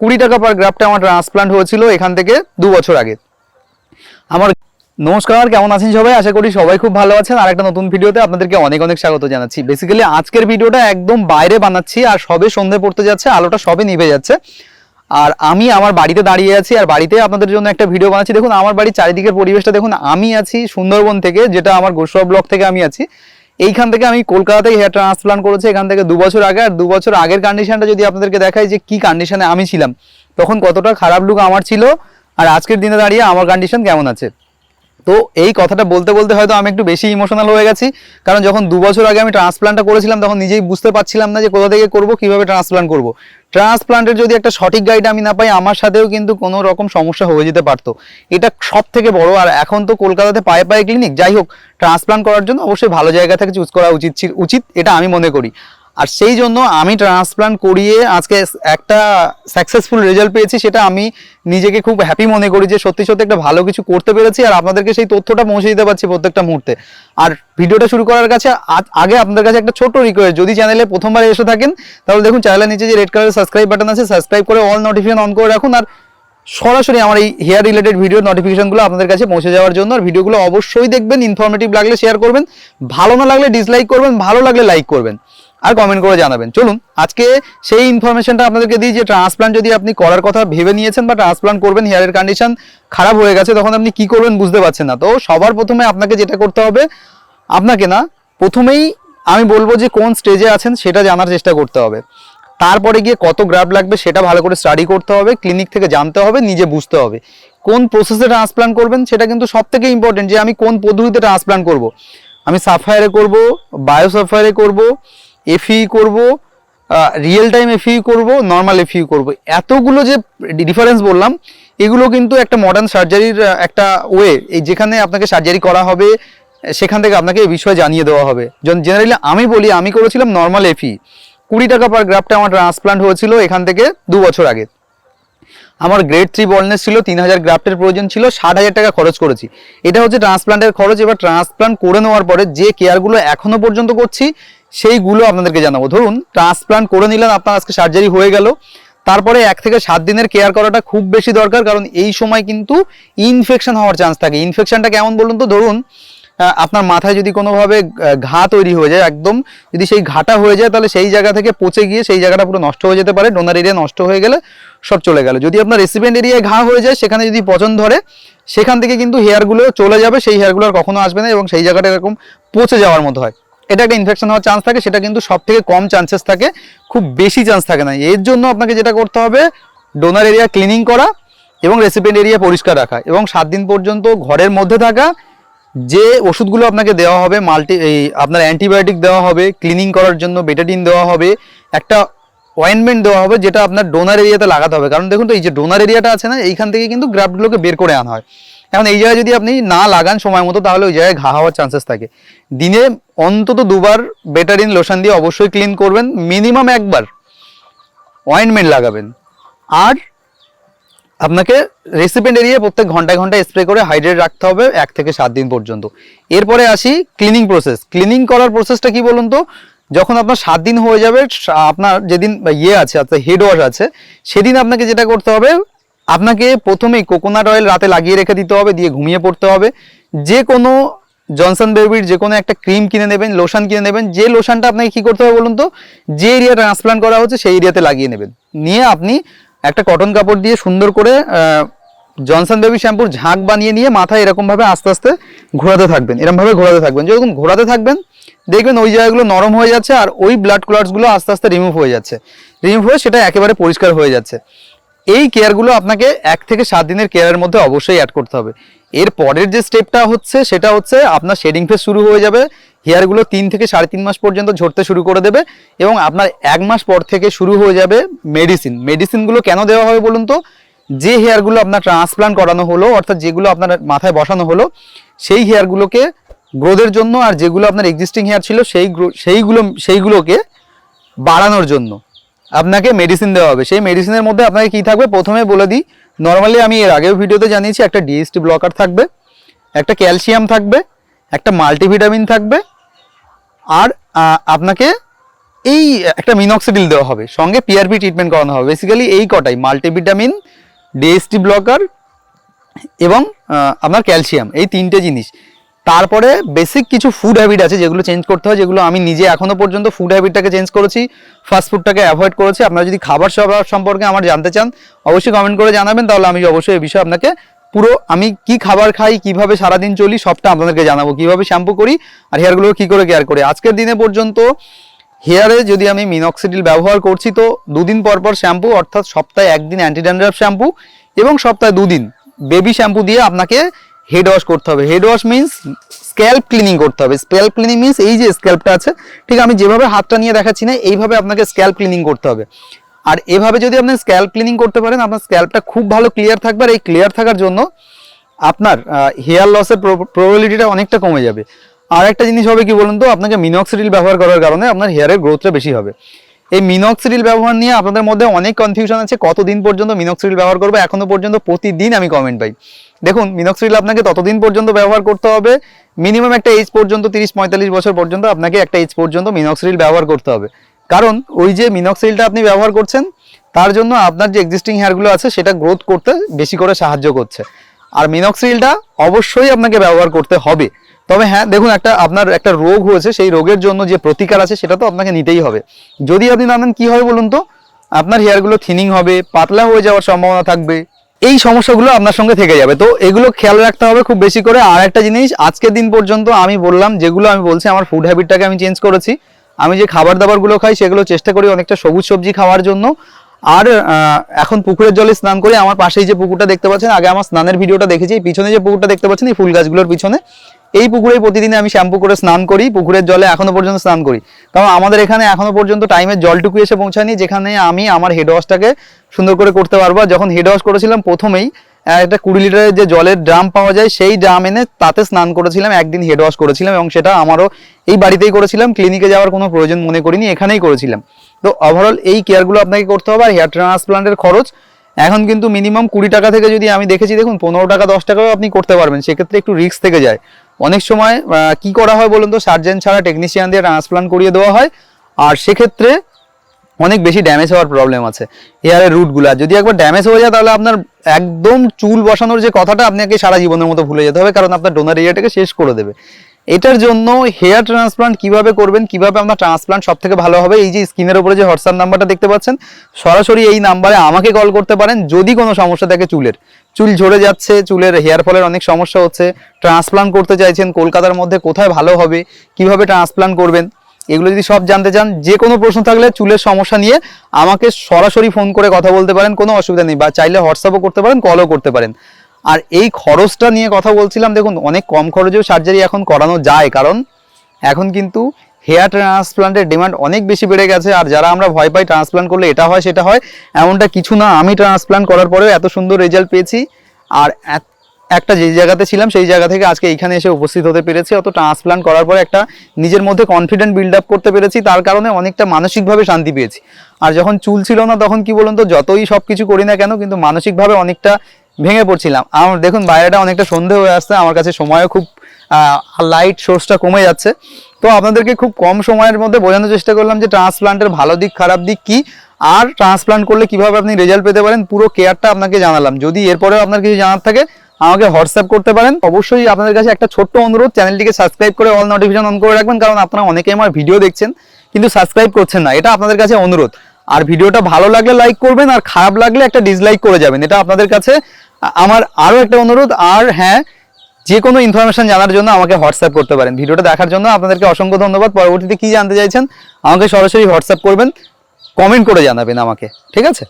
কুড়ি টাকা পার গ্রাফটে আমার ট্রান্সপ্লান্ট হয়েছিল এখান থেকে দু বছর আগে। আমার নমস্কার কেমন আছেন সবাই? আশা করি সবাই খুব ভালো আছেন। আর একটা নতুন ভিডিওতে আপনাদেরকে অনেক অনেক স্বাগত জানাচ্ছি। বেসিক্যালি আজকের ভিডিওটা একদম বাইরে বানাচ্ছি, আর সবে সন্ধে পড়তে যাচ্ছে, আলোটা সবে নিভে যাচ্ছে। আর আমি আমার বাড়িতে দাঁড়িয়ে আছি, আর বাড়িতে আপনাদের জন্য একটা ভিডিও বানাচ্ছি। দেখুন, আমার বাড়ির চারিদিকের পরিবেশটা দেখুন, আমি আছি সুন্দরবন থেকে, যেটা আমার গোসবা ব্লক থেকে আমি আছি। এইখান থেকে আমি কলকাতাতেই হেয়ার ট্রান্সপ্লান্ট করেছি, এখান থেকে দু বছর আগে, আর দু বছর আগের কন্ডিশনটা যদি আপনাদেরকে দেখাই যে কি কন্ডিশনে আমি ছিলাম, তখন কতটা খারাপ লুক আমার ছিল, আর আজকের দিনে দাঁড়িয়ে আমার কন্ডিশন কেমন আছে? তো এই কথাটা বলতে বলতে হয়তো আমি একটু বেশি ইমোশনাল হয়ে গেছি। কারণ যখন দু বছর আগে আমি ট্রান্সপ্লান্টটা করেছিলাম, তখন নিজেই বুঝতে পারছিলাম না যে কোথা থেকে করব, কীভাবে ট্রান্সপ্লান্ট করব। ট্রান্সপ্লান্টের যদি একটা সঠিক গাইড আমি না পাই, আমার সাথেও কিন্তু কোনো রকম সমস্যা হয়ে যেতে পারতো। এটা সব থেকে বড়, আর এখন তো কলকাতাতে পায়ে পায়ে ক্লিনিক যাই হোক ট্রান্সপ্লান্ট করার জন্য অবশ্যই ভালো জায়গা থেকে চুজ করা উচিত উচিত, এটা আমি মনে করি। আর সেই জন্য আমি ট্রান্সপ্লান্ট করিয়ে আজকে একটা সাকসেসফুল রেজাল্ট পেয়েছি, সেটা আমি নিজেকে খুব হ্যাপি মনে করি যে সত্যি সত্যি একটা ভালো কিছু করতে পেরেছি আর আপনাদেরকে সেই তথ্যটা পৌঁছে দিতে পারছি প্রত্যেকটা মুহূর্তে। আর ভিডিওটা শুরু করার কাছে আগে আপনাদের কাছে একটা ছোট রিকোয়েস্ট যদি চ্যানেলে প্রথমবার এসে থাকেন, তাহলে দেখুন চ্যানেলের নিচে যে রেড কালারের সাবস্ক্রাইব বাটন আছে সাবস্ক্রাইব করে অল নোটিফিকেশন অন করে রাখুন। আর সরাসরি আমার এই হেয়ার রিলেটেড ভিডিও নোটিফিকেশনগুলো আপনাদের কাছে পৌঁছে যাওয়ার জন্য, আর ভিডিওগুলো অবশ্যই দেখবেন ইনফরমেটিভ লাগলে শেয়ার করবেন, ভালো না লাগলে ডিসলাইক করবেন, ভালো লাগলে লাইক করবেন। আর কমেন্ট করে জানাবেন। চলুন, আজকে সেই ইনফরমেশনটা আপনাদেরকে দিই যে ট্রান্সপ্লান্ট যদি আপনি করার কথা ভেবে নিয়েছেন বা ট্রান্সপ্লান্ট করবেন হেয়ারের কন্ডিশন খারাপ হয়ে গেছে, তখন আপনি কি করবেন বুঝতে পারছেন না। তো সবার প্রথমে আপনাকে যেটা করতে হবে, আপনাকে না প্রথমেই আমি বলব যে কোন স্টেজে আছেন সেটা জানার চেষ্টা করতে হবে। তারপরে গিয়ে কত গ্রাফ লাগবে সেটা ভালো করে স্টাডি করতে হবে ক্লিনিক থেকে জানতে হবে, নিজে বুঝতে হবে। কোন প্রসেসে ট্রান্সপ্লান্ট করবেন সেটা কিন্তু সব থেকে ইম্পর্টেন্ট যে আমি কোন পদ্ধতিতে ট্রান্সপ্লান্ট করব। আমি সাফায়ারে করব বায়োসাফায়ারে করব এফই করব রিয়েল টাইম এফই করব নর্মাল এফই করব। এতগুলো যে ডিফারেন্স বললাম, এগুলো কিন্তু একটা মডার্ন সার্জারির একটা ওয়ে এই যেখানে আপনাকে সার্জারি করা হবে, সেখান থেকে আপনাকে এই বিষয়ে জানিয়ে দেওয়া হবে। জেনারেলি আমি বলি, আমি করেছিলাম নর্মাল এফি কুড়ি টাকা পার গ্রাফটা আমার ট্রান্সপ্লান্ট হয়েছিল এখান থেকে দু বছর আগে। আমার গ্রেড থ্রি বলনেস ছিল, তিন হাজার গ্রাফটের প্রয়োজন ছিল ষাট হাজার টাকা খরচ করেছি। এটা হচ্ছে ট্রান্সপ্লান্টের খরচ, এবার ট্রান্সপ্লান্ট করে নেওয়ার পরে যে কেয়ারগুলো এখনও পর্যন্ত করছি, সেইগুলো আপনাদেরকে জানাব। ধরুন ট্রান্সপ্লান্ট করে নিলেন, আপনার আজকে সার্জারি হয়ে গেল, তারপরে এক থেকে সাত দিনের কেয়ার করাটা খুব বেশি দরকার, কারণ এই সময় কিন্তু ইনফেকশন হওয়ার চান্স থাকে। ইনফেকশনটা কেমন বলুন তো? ধরুন আপনার মাথায় যদি কোনোভাবে ঘা তৈরি হয়ে যায় একদম, যদি সেই ঘাটা হয়ে যায় তাহলে সেই জায়গা থেকে পচে গিয়ে সেই জায়গাটা পুরো নষ্ট হয়ে যেতে পারে ডোনার এরিয়া নষ্ট হয়ে গেলে সব চলে গেল। যদি আপনার রেসিপেন্ট এরিয়ায় ঘা হয়ে যায়, সেখানে যদি পচন ধরে, সেখান থেকে কিন্তু হেয়ারগুলো চলে যাবে, সেই হেয়ারগুলো আর কখনো আসবে না এবং সেই জায়গাটা এরকম পচে যাওয়ার মতো হয়। এটা একটা ইনফেকশন হওয়ার চান্স থাকে, সেটা কিন্তু সব থেকে কম চান্সেস থাকে, খুব বেশি চান্স থাকে না। এর জন্য আপনাকে যেটা করতে হবে ডোনার এরিয়া ক্লিনিং করা এবং রেসিপেন্ট এরিয়া পরিষ্কার রাখা এবং সাত দিন পর্যন্ত ঘরের মধ্যে থাকা যে ওষুধগুলো আপনাকে দেওয়া হবে, মাল্টি, এই আপনার অ্যান্টিবায়োটিক দেওয়া হবে ক্লিনিং করার জন্য বেটাডিন দেওয়া হবে, একটা অয়েনমেন্ট দেওয়া হবে যেটা আপনার ডোনার এরিয়াতে লাগাতে হবে। কারণ দেখুন তো, এই যে ডোনার এরিয়াটা আছে না, এইখান থেকে কিন্তু গ্রাফটগুলোকে বের করে আনা হয়। এখন এই জায়গায় যদি আপনি না লাগান সময় মতো, তাহলে ওই জায়গায় ঘা হওয়ার চান্সেস থাকে। দিনে অন্তত দুবার বেটারিন লোশন দিয়ে অবশ্যই ক্লিন করবেন মিনিমাম একবার অয়েনমেন্ট লাগাবেন। আর আপনাকে রেসিপেন্ট এরিয়া প্রত্যেক ঘন্টায় ঘন্টায় স্প্রে করে হাইড্রেট রাখতে হবে এক থেকে সাত দিন পর্যন্ত। এরপরে আসি ক্লিনিং প্রসেস ক্লিনিং করার প্রসেসটা কি বলুন তো? যখন আপনার সাত দিন হয়ে যাবে, আপনার যেদিন ইয়ে আছে, অর্থাৎ হেড ওয়াশ আছে, সেদিন আপনাকে যেটা করতে হবে, আপনাকে প্রথমেই কোকোনাট অয়েল রাতে লাগিয়ে রেখে দিতে হবে, দিয়ে ঘুমিয়ে পড়তে হবে। যে কোনো জনসন বেবির যে কোনো একটা ক্রিম কিনে নেবেন লোশন কিনে নেবেন, যে লোশনটা আপনাকে কি করতে হবে বলুন তো? যে এরিয়া ট্রান্সপ্লান্ট করা হচ্ছে, সেই এরিয়াতে লাগিয়ে নেবেন। নিয়ে আপনি একটা কটন কাপড় দিয়ে সুন্দর করে জনসন বেবি শ্যাম্পুর ঝাঁক বানিয়ে নিয়ে মাথায় এরকমভাবে আস্তে আস্তে ঘোরাতে থাকবেন এরকমভাবে ঘোরাতে থাকবেন। যেরকম ঘোরাতে থাকবেন, দেখবেন ওই জায়গাগুলো নরম হয়ে যাচ্ছে আর ওই ব্লাড ক্লটসগুলো আস্তে আস্তে রিমুভ হয়ে যাচ্ছে। রিমুভ হয়ে সেটা একেবারে পরিষ্কার হয়ে যাচ্ছে। এই কেয়ারগুলো আপনাকে এক থেকে সাত দিনের কেয়ারের মধ্যে অবশ্যই অ্যাড করতে হবে। এর পরের যে স্টেপটা হচ্ছে, সেটা হচ্ছে আপনার শেডিং ফেস শুরু হয়ে যাবে। হেয়ারগুলো তিন থেকে সাড়ে তিন মাস পর্যন্ত ঝরতে শুরু করে দেবে এবং আপনার এক মাস পর থেকে শুরু হয়ে যাবে মেডিসিন মেডিসিনগুলো কেন দেওয়া হবে বলুন তো? যে হেয়ারগুলো আপনার ট্রান্সপ্লান্ট করানো হলো, অর্থাৎ যেগুলো আপনার মাথায় বসানো হলো, সেই হেয়ারগুলোকে গ্রোথের জন্য আর যেগুলো আপনার এক্সিস্টিং হেয়ার ছিল, সেই সেইগুলো, সেইগুলোকে বাড়ানোর জন্য আপনাকে মেডিসিন দেওয়া হবে। সেই মেডিসিনের মধ্যে আপনাকে কি থাকবে? প্রথমে বলে দিই নর্মালি আমি এর আগেও ভিডিওতে জানিয়েছি, একটা ডিএসটি ব্লকার থাকবে, একটা ক্যালসিয়াম থাকবে, একটা মাল্টিভিটামিন থাকবে আর আপনাকে এই একটা মিনক্সিডিল দেওয়া হবে, সঙ্গে পিআরপি ট্রিটমেন্ট করানো হবে। বেসিক্যালি এই কটাই মাল্টিভিটামিন ডিএসটি ব্লকার এবং আপনার ক্যালসিয়াম এই তিনটে জিনিস। তারপরে বেসিক কিছু ফুড হ্যাবিট আছে যেগুলো চেঞ্জ করতে হয়, যেগুলো আমি নিজে এখনও পর্যন্ত ফুড হ্যাবিটটাকে চেঞ্জ করেছি ফাস্ট ফুডটাকে অ্যাভয়েড করেছি। আপনারা যদি খাবার সম্পর্কে আমার জানতে চান, অবশ্যই কমেন্ট করে জানাবেন, তাহলে আমি অবশ্যই এই বিষয়ে আপনাকে পুরো আমি কি খাবার খাই, কীভাবে সারাদিন চলি, সবটা আপনাদেরকে জানাব। কীভাবে শ্যাম্পু করি আর হেয়ারগুলো কি করে কেয়ার করি। আজকের দিনে পর্যন্ত হেয়ারে যদি আমি মিনক্সিডিল ব্যবহার করছি, তো দুদিন পর পর শ্যাম্পু, অর্থাৎ সপ্তাহে একদিন অ্যান্টি ড্যান্ড্রাফ শ্যাম্পু এবং সপ্তাহে দুদিন বেবি শ্যাম্পু দিয়ে আপনাকে হেড ওয়াশ করতে হবে। Head wash means scalp cleaning করতে হবে। স্ক্যাল্প ক্লিনিং মিন্স এই যে স্ক্যাল্পটা আছে, ঠিক আমি যেভাবে হাতটা নিয়ে দেখাচ্ছি না, এইভাবে আপনাকে স্ক্যাল্প ক্লিনিং করতে হবে। আর এভাবে যদি আপনি স্ক্যাল্প ক্লিনিং করতে পারেন, আপনার স্ক্যাল্পটা খুব ভালো ক্লিয়ার থাকবে আর এই ক্লিয়ার থাকার জন্য আপনার হেয়ার লসের প্রবাবিলিটিটা অনেকটা কমে যাবে। আর একটা জিনিস হবে কি বলুন তো, আপনাকে মিনক্সিডিল ব্যবহার করার কারণে আপনার হেয়ারের গ্রোথটা বেশি হবে। এই মিনক্সিডিল ব্যবহার নিয়ে আপনাদের মধ্যে অনেক কনফিউশন আছে, কতদিন পর্যন্ত মিনক্সিডিল ব্যবহার করবে, এখনও পর্যন্ত প্রতিদিন আমি কমেন্ট পাই। দেখুন মিনক্সিডিল আপনাকে ততদিন পর্যন্ত ব্যবহার করতে হবে মিনিমাম একটা এজ পর্যন্ত, তিরিশ পঁয়তাল্লিশ বছর পর্যন্ত আপনাকে একটা এজ পর্যন্ত মিনক্সিডিল ব্যবহার করতে হবে। কারণ ওই যে মিনক্সিডিলটা আপনি ব্যবহার করছেন, তার জন্য আপনার যে এক্সিস্টিং হেয়ারগুলো আছে, সেটা গ্রোথ করতে বেশি করে সাহায্য করছে। আর মিনক্সিডিলটা অবশ্যই আপনাকে ব্যবহার করতে হবে। তবে হ্যাঁ দেখুন, একটা আপনার একটা রোগ হয়েছে, সেই রোগের জন্য যে প্রতিকার আছে, সেটা তো আপনাকে নিতেই হবে। যদি আপনি না নেন কি হবে বলুন তো, আপনার হেয়ারগুলো থিনিং হবে, পাতলা হয়ে যাওয়ার সম্ভাবনা থাকবে, এই সমস্যাগুলো আপনার সঙ্গে থেকে যাবে। তো এগুলো খেয়াল রাখতে হবে খুব বেশি করে। আর একটা জিনিস, আজকের দিন পর্যন্ত আমি বললাম, যেগুলো আমি বলছি, আমার ফুড হ্যাবিটটাকে আমি চেঞ্জ করেছি। আমি যে খাবার দাবারগুলো খাই সেগুলো চেষ্টা করি অনেকটা সবুজ সবজি খাওয়ার জন্য। আর এখন পুকুরের জলে স্নান করি, আমার পাশেই যে পুকুরটা দেখতে পাচ্ছেন, আগে আমার স্নানের ভিডিওটা দেখেছি পিছনে যে পুকুরটা দেখতে পাচ্ছেন, এই ফুল গাছগুলোর পিছনে, এই পুকুরেই প্রতিদিন আমি শ্যাম্পু করে স্নান করি, পুকুরের জলে এখনও পর্যন্ত স্নান করি। কারণ আমাদের এখানে এখনও পর্যন্ত টাইমের জলটুকু এসে পৌঁছায়নি, যেখানে আমি আমার হেড ওয়াশটাকে সুন্দর করে করতে পারব। যখন হেড ওয়াশ করেছিলাম, প্রথমেই একটা কুড়ি লিটারের যে জলের ড্রাম পাওয়া যায়, সেই ড্রাম এনে তাতে স্নান করেছিলাম, একদিন হেড ওয়াশ করেছিলাম এবং সেটা আমারও এই বাড়িতেই করেছিলাম ক্লিনিকে যাওয়ার কোনো প্রয়োজন মনে করিনি, এখানেই করেছিলাম। তো ওভারঅল এই কেয়ারগুলো আপনাকে করতে হবে আর হেয়ার ট্রান্সপ্লান্টের খরচ, এখন কিন্তু মিনিমাম কুড়ি টাকা থেকে যদি আমি দেখেছি, দেখুন, পনেরো টাকা, দশ টাকাও আপনি করতে পারবেন, সেক্ষেত্রে একটু রিস্ক থেকে যায়। অনেক সময় কি করা হয় বলুন তো সার্জেন ছাড়া টেকনিশিয়ান দিয়ে ট্রান্সপ্লান্ট করিয়ে দেওয়া হয়, আর সেক্ষেত্রে অনেক বেশি ড্যামেজ হওয়ার প্রবলেম আছে। হেয়ারের রুটগুলো যদি একবার ড্যামেজ হয়ে যায়, তাহলে আপনার একদম চুল বসানোর যে কথাটা আপনাকে সারা জীবনের মতো ভুলে যেতে হবে, কারণ আপনার ডোনার এরিয়াটাকে শেষ করে দেবে। এটার জন্য হেয়ার ট্রান্সপ্লান্ট কীভাবে করবেন, কীভাবে আপনার ট্রান্সপ্লান্ট সব থেকে ভালো হবে, এই যে স্ক্রিনের উপরে যে হোয়াটসঅ্যাপ নাম্বারটা দেখতে পাচ্ছেন, সরাসরি এই নাম্বারে আমাকে কল করতে পারেন, যদি কোনো সমস্যা থাকে চুলের। চুল ঝরে যাচ্ছে, চুলের হেয়ার ফলের অনেক সমস্যা হচ্ছে ট্রান্সপ্লান্ট করতে চাইছেন, কলকাতার মধ্যে কোথায় ভালো হবে, কীভাবে ট্রান্সপ্লান্ট করবেন এগুলো যদি সব জানতে চান যে কোনো প্রশ্ন থাকলে চুলের সমস্যা নিয়ে আমাকে সরাসরি ফোন করে কথা বলতে পারেন, কোনো অসুবিধা নেই। বা চাইলে হোয়াটসঅ্যাপও করতে পারেন কলও করতে পারেন। আর এই খরচটা নিয়ে কথা বলছিলাম, দেখুন, অনেক কম খরচেও সার্জারি এখন করানো যায়। কারণ এখন কিন্তু হেয়ার ট্রান্সপ্লান্টের ডিমান্ড অনেক বেশি বেড়ে গেছে। আর যারা আমরা ভয় পাই ট্রান্সপ্লান্ট করলে এটা হয়, সেটা হয়। এমনটা কিছু না, আমি ট্রান্সপ্লান্ট করার পরেও এত সুন্দর রেজাল্ট পেয়েছি। আর একটা যে জায়গাতে ছিলাম, সেই জায়গা থেকে আজকে এইখানে এসে উপস্থিত হতে পেরেছি। অত ট্রান্সপ্লান্ট করার পরে একটা নিজের মধ্যে কনফিডেন্ট বিল্ড আপ করতে পেরেছি। তার কারণে অনেকটা মানসিকভাবে শান্তি পেয়েছি। আর যখন চুল ছিল না তখন কি বলুন তো, যতই সব কিছু করি না কেন, কিন্তু মানসিকভাবে অনেকটা ভেঙে পড়ছিলাম। আমার দেখুন, বাইরেটা অনেকটা সন্ধে হয়ে আসছে, আমার কাছে সময়ও খুব লাইট সোর্সটা কমে যাচ্ছে। তো আপনাদেরকে খুব কম সময়ের মধ্যে বোঝানোর চেষ্টা করলাম যে ট্রান্সপ্লান্টের ভালো দিক, খারাপ দিক কি। আর ট্রান্সপ্লান্ট করলে কীভাবে আপনি রেজাল্ট পেতে পারেন, পুরো কেয়ারটা আপনাকে জানালাম। যদি এরপরেও আপনার কিছু জানার থাকে আমাকে হোয়াটসঅ্যাপ করতে পারেন। অবশ্যই আপনাদের কাছে একটা ছোট্ট অনুরোধ, চ্যানেলটিকে সাবস্ক্রাইব করে অল নোটিফিকেশন অন করে রাখবেন, কারণ আপনারা অনেকেই আমার ভিডিও দেখছেন, কিন্তু সাবস্ক্রাইব করছেন না। এটা আপনাদের কাছে অনুরোধ। আর ভিডিওটা ভালো লাগলে লাইক করবেন, আর খারাপ লাগলে একটা ডিসলাইক করে যাবেন। এটা আপনাদের কাছে আমার আরও একটা অনুরোধ। আর হ্যাঁ যে কোনো ইনফরমেশন জানার জন্য আমাকে হোয়াটসঅ্যাপ করতে পারেন। ভিডিওটা দেখার জন্য আপনাদেরকে অসংখ্য ধন্যবাদ। পরবর্তীতে কি জানতে চাইছেন, আমাকে সরাসরি হোয়াটসঅ্যাপ করবেন কমেন্ট করে জানাবেন আমাকে। ঠিক আছে?